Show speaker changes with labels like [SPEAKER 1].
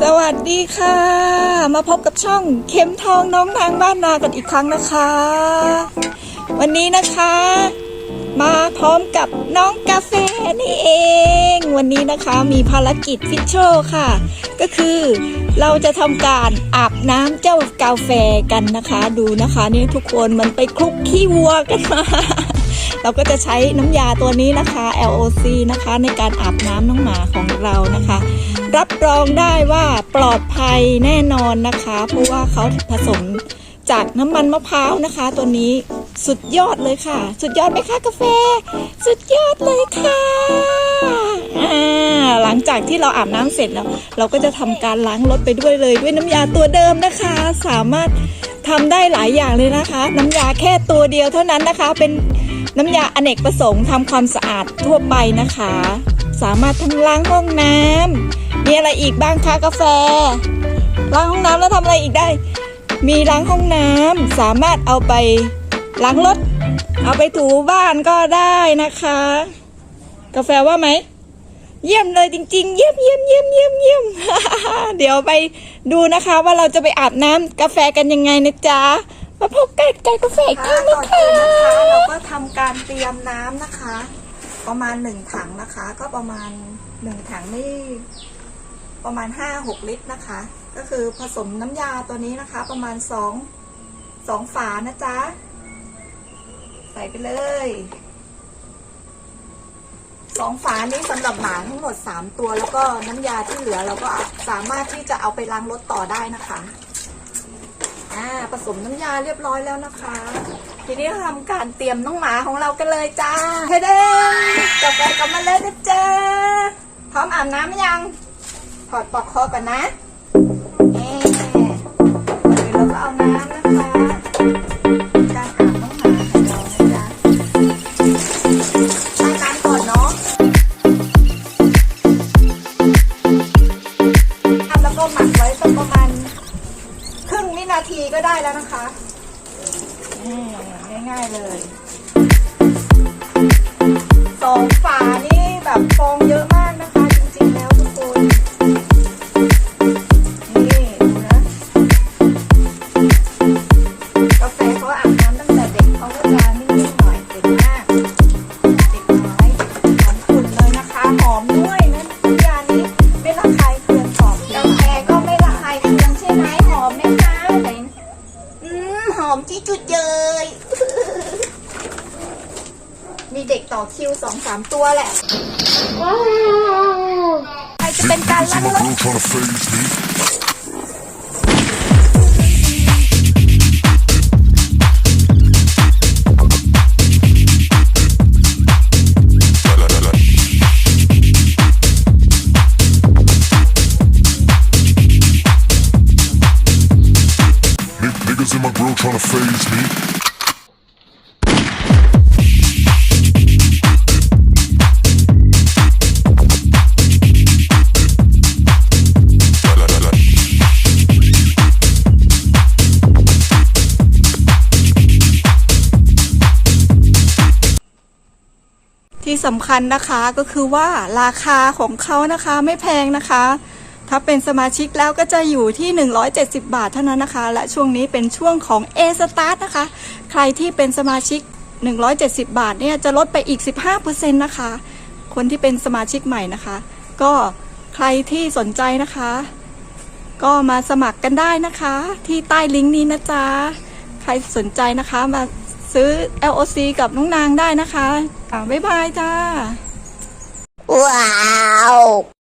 [SPEAKER 1] สวัสดีค่ะ มาพบกับช่องเข็มทองน้องทางบ้านนากันอีกครั้งนะคะ วันนี้นะคะ มาพร้อมกับน้องกาแฟนี่เอง วันนี้นะคะมีภารกิจฟิชโชค่ะ ก็คือเราจะทำการอาบน้ำเจ้ากาแฟกันนะคะ ดูนะคะนี่ทุกคนมันไปคลุกขี้วัวกันมา เราก็จะใช้น้ำยาตัวนี้นะคะ LOC นะคะในการอาบน้ำน้องหมาของเรานะคะ รับรองได้ว่าปลอดภัยแน่นอนนะคะ เพราะว่าเขาผสมจากน้ำมันมะพร้าวนะคะ ตัวนี้สุดยอดเลยค่ะ สุดยอดไหมคะกาแฟ สุดยอดเลยค่ะหลังจากที่เราอาบน้ำเสร็จแล้ว เราก็จะทำการล้างรถไปด้วยเลยด้วยน้ำยาตัวเดิมนะคะ สามารถทำได้หลายอย่างเลยนะคะ น้ำยาแค่ตัวเดียวเท่านั้นนะคะ เป็น น้ำยาอเนกประสงค์ทำความสะอาดทั่วไปนะคะ สามารถทั้งล้างห้องน้ำมีอะไรอีกบ้างคะกาแฟ ล้างห้องน้ำแล้วทำอะไรอีกได้ มีล้างห้องน้ำสามารถเอาไปล้างรถ เอาไปถูบ้านก็ได้นะคะ กาแฟว่าไหมเยี่ยมเลยจริง ๆ เยี่ยมเยี่ยมเยี่ยมเยี่ยมเยี่ยมเดี๋ยวไปดูนะคะว่าเราจะไปอาบน้ำกาแฟกันยังไงนะจ๊ะ มาพบกันกับกาแฟอีกครั้งนะคะเราก็ทำการเตรียมน้ำนะคะ ประมาณหนึ่งถังนะคะ ก็ประมาณหนึ่งถังนี่ประมาณห้าหกลิตรนะคะ ก็คือผสมน้ำยาตัวนี้นะคะ ประมาณสองสองฝานะจ๊ะ ใส่ไปเลยสองฝานี้สำหรับหมาทั้งหมดสามตัว แล้วก็น้ำยาที่เหลือเราก็สามารถที่จะเอาไปล้างรถต่อได้นะคะ อ่าผสมน้ำยาเรียบร้อยแล้วนะคะ ทีนี้เราทำการเตรียมน้องหมาของเรากันเลยจ้าเฮ้เด้งกลับไปกลับมาเลยนะจ้าพร้อมอาบน้ำหรือยัง ถอดปลอกคอก่อนนะเอ๊เดี๋ยเราก็เอาน้ำนะคะ นาทีก็ได้แล้วนะคะง่ายๆเลย เด็กต่อคิวสองสามตัวแหละใครจะเป็นการล้างรถ ที่สำคัญนะคะก็คือว่าราคาของเขานะคะไม่แพงนะคะ ถ้าเป็นสมาชิกแล้วก็จะอยู่ที่ 170 บาทเท่านั้นนะคะ และช่วงนี้เป็นช่วงของ A Start นะคะ ใครที่เป็นสมาชิก 170 บาทเนี่ยจะลดไปอีก 15%นะคะ คนที่เป็นสมาชิกใหม่นะคะ ก็ใครที่สนใจนะคะ ก็มาสมัครกันได้นะคะ ที่ใต้ลิงก์นี้นะจ๊ะ ใครสนใจนะคะมา ซื้อ LOC กับน้องนางได้นะคะอ่าบ๊ายบายจ้า
[SPEAKER 2] ว้าว